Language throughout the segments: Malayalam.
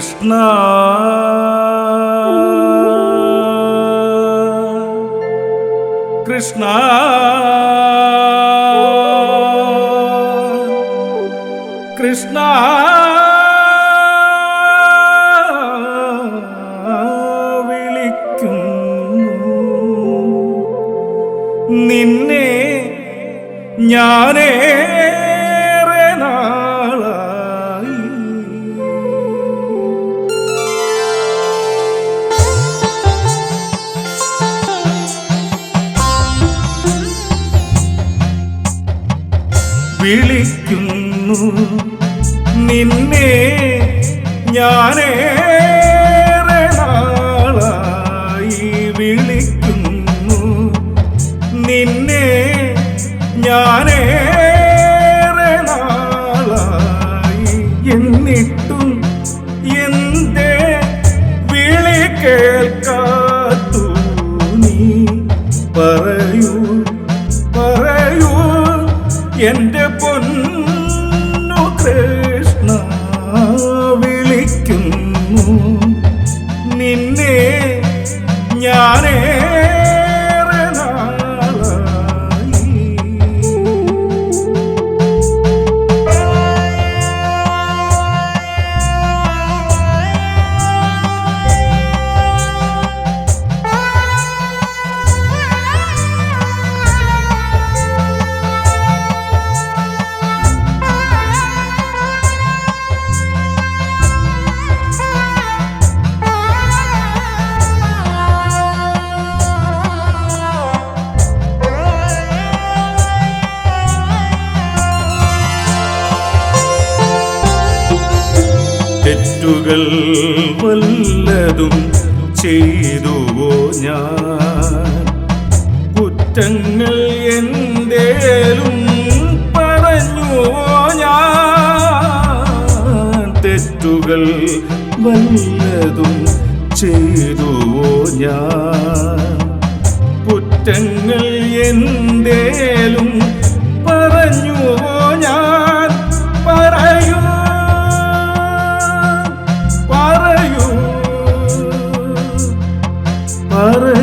കൃഷ്ണ. കൃഷ്ണ. കൃഷ്ണ. വിളിക്കുന്നു. നിന്നെ ഞാനേറെ വിളിക്കുന്നു. നിന്നെ ഞാനേറെ എന്റെ പൊന്നു കൃഷ്ണ വിളിക്കുന്നു. നിന്നെ തെറ്റുകൾ വല്ലതും ചെയ്തുവോ ഞാൻ? കുറ്റങ്ങൾ എന്തേലും പറഞ്ഞുവോ ഞാൻ? തെറ്റുകൾ വല്ലതും ചെയ്തുവോ ഞാൻ? കുറ്റങ്ങൾ എന്തേലും പറഞ്ഞുവോ ഞാൻ? പറയൂ. പറയൂ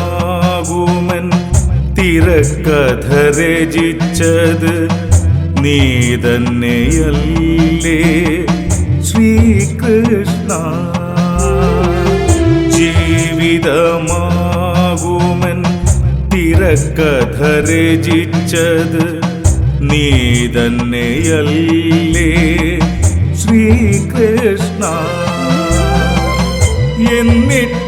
ജീവിതമാകുമൻ തിരക്കഥ രചിച്ചത് നീ തന്നെയല്ലേ ശ്രീകൃഷ്ണ? ജീവിതമാകുമൻ തിരക്കഥ രചിച്ചത് നീ തന്നെയല്ലേ ശ്രീകൃഷ്ണ? എന്നിട്ടും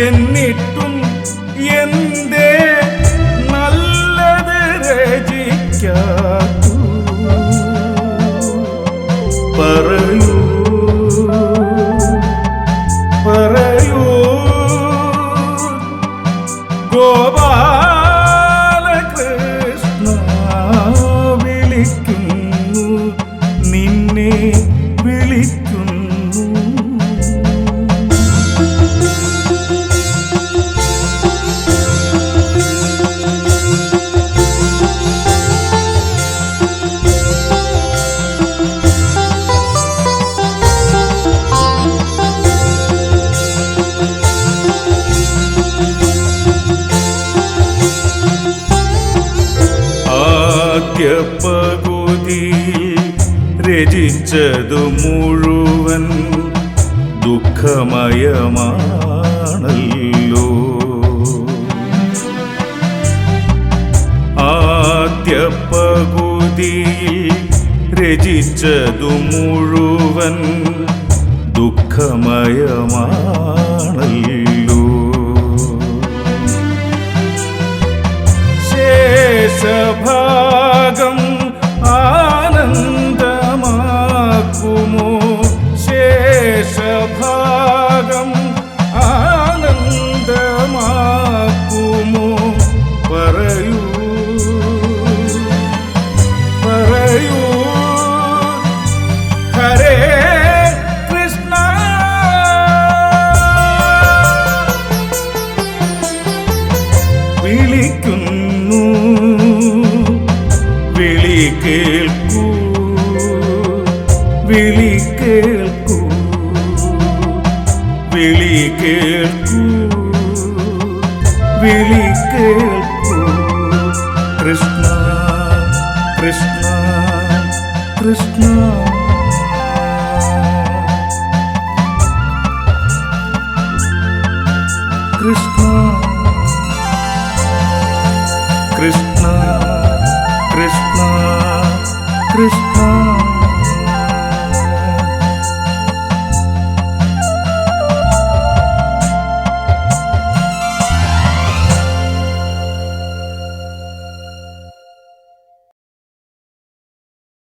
എന്നിട്ടും എന്തേ നല്ലത് രചിക്കാത്തു? പറയൂ പറയൂ. ഗോപാലകൃഷ്ണ വിളിക്കുന്നു നിന്നെ വിളിക്കുന്നു ആദ്യ പകുതിയിൽ രചിച്ചതു മുഴുവൻ ദുഃഖമയമാണല്ലോ. ആദ്യ പകുതി രചിച്ചതു മുഴുവൻ ദുഃഖമയമാണല്ലോ. ശേഷഭാഗം വിളി കേൾക്കൂ. വിളി കേൾക്കൂ. വിളി കേൾക്കൂ. കൃഷ്ണ കൃഷ്ണ കൃഷ്ണ. കൃഷ്ണ കൃഷ്ണ കൃഷ്ണ കൃഷ്ണ.